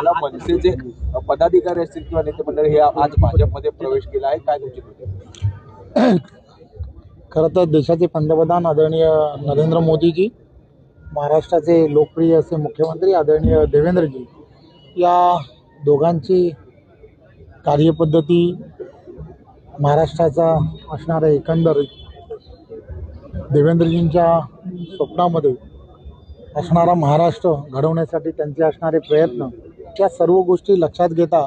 आपल्याला मनसेचे पदाधिकारी असतील किंवा नेते मंडळी हे आज भाजपमध्ये प्रवेश केला आहे काय तुमची प्रतिक्रिया? खरं तर देशाचे पंतप्रधान आदरणीय नरेंद्र मोदीजी महाराष्ट्राचे लोकप्रिय असे मुख्यमंत्री आदरणीय देवेंद्रजी या दोघांची कार्यपद्धती महाराष्ट्राचा असणारा एकंदर देवेंद्रजींच्या स्वप्नामध्ये असणारा महाराष्ट्र घडवण्यासाठी त्यांचे असणारे प्रयत्न या सर्व गोष्टी लक्षात घेता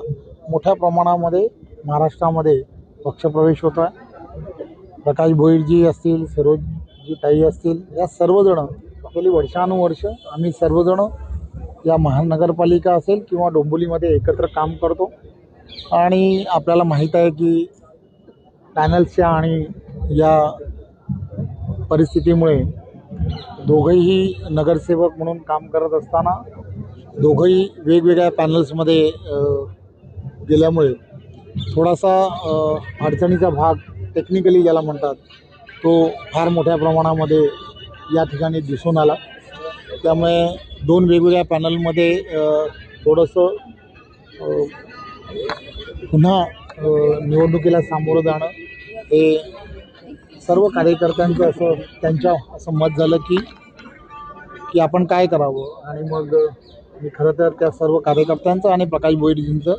मोठ्या प्रमाणामध्ये महाराष्ट्रामध्ये पक्षप्रवेश होतो आहे प्रकाश भोईरजी असतील सरोजजी ताई असतील या सर्वजणं गेली वर्षानुवर्ष आम्ही सर्वजण या महानगरपालिका असेल किंवा डोंबोलीमध्ये एकत्र काम करतो. आणि आपल्याला माहीत आहे की पॅनल्सच्या आणि या परिस्थितीमुळे दोघंही नगरसेवक म्हणून काम करत असताना दोघंही वेगवेगळ्या पॅनल्समध्ये गेल्यामुळे थोडासा अडचणीचा भाग टेक्निकली ज्याला म्हणतात तो फार मोठ्या प्रमाणामध्ये या ठिकाणी दिसून आला. त्यामुळे दोन वेगवेगळ्या पॅनलमध्ये थोडंसं पुन्हा निवडणुकीला सामोरं जाणं हे सर्व कार्यकर्त्यांचं असं त्यांच्या असं मत झालं की की आपण काय करावं? आणि मग मी खरं तर त्या सर्व कार्यकर्त्यांचं आणि प्रकाश बोईडजींचं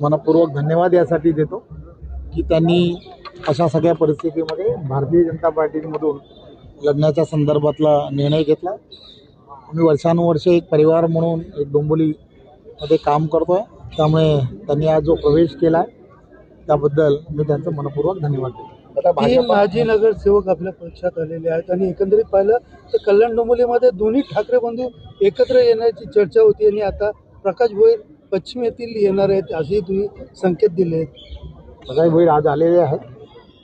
मनपूर्वक धन्यवाद यासाठी देतो की त्यांनी अशा सगळ्या परिस्थितीमध्ये भारतीय जनता पार्टीमधून लढण्याच्या संदर्भातला निर्णय घेतला. मी वर्षानुवर्षे एक परिवार म्हणून एक डोंबोलीमध्ये काम करतो आहे त्यामुळे त्यांनी आज जो प्रवेश केला आहे त्याबद्दल मी त्यांचं मनपूर्वक धन्यवाद देतो. भाजप माजी नगरसेवक आपल्या पक्षात आलेले आहेत आणि एकंदरीत पाहिलं तर कल्याण डोंबिवलीमध्ये दोन्ही ठाकरे बंधू एकत्र येण्याची चर्चा होती आणि आता प्रकाश भोईर पश्चिम येथील येणार आहेत असेही तुम्ही संकेत दिले आहेत. प्रकाश भोईर आज आलेले आहेत.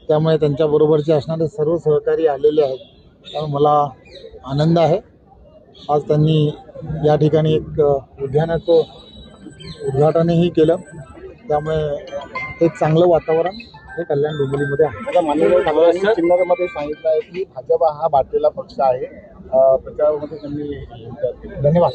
त्यामुळे त्यांच्याबरोबरचे असणारे सर्व सहकारी आलेले आहेत. त्यामुळे मला आनंद आहे. आज त्यांनी या ठिकाणी एक उद्यानाचं उद्घाटनही केलं. त्यामुळे एक चांगलं वातावरण हे कल्याण डोंबिवलीमध्ये आहे. चिन्हामध्ये सांगितलं आहे की भाजप हा भारतीय पक्ष आहे. अं, प्रचारामध्ये त्यांनी धन्यवाद.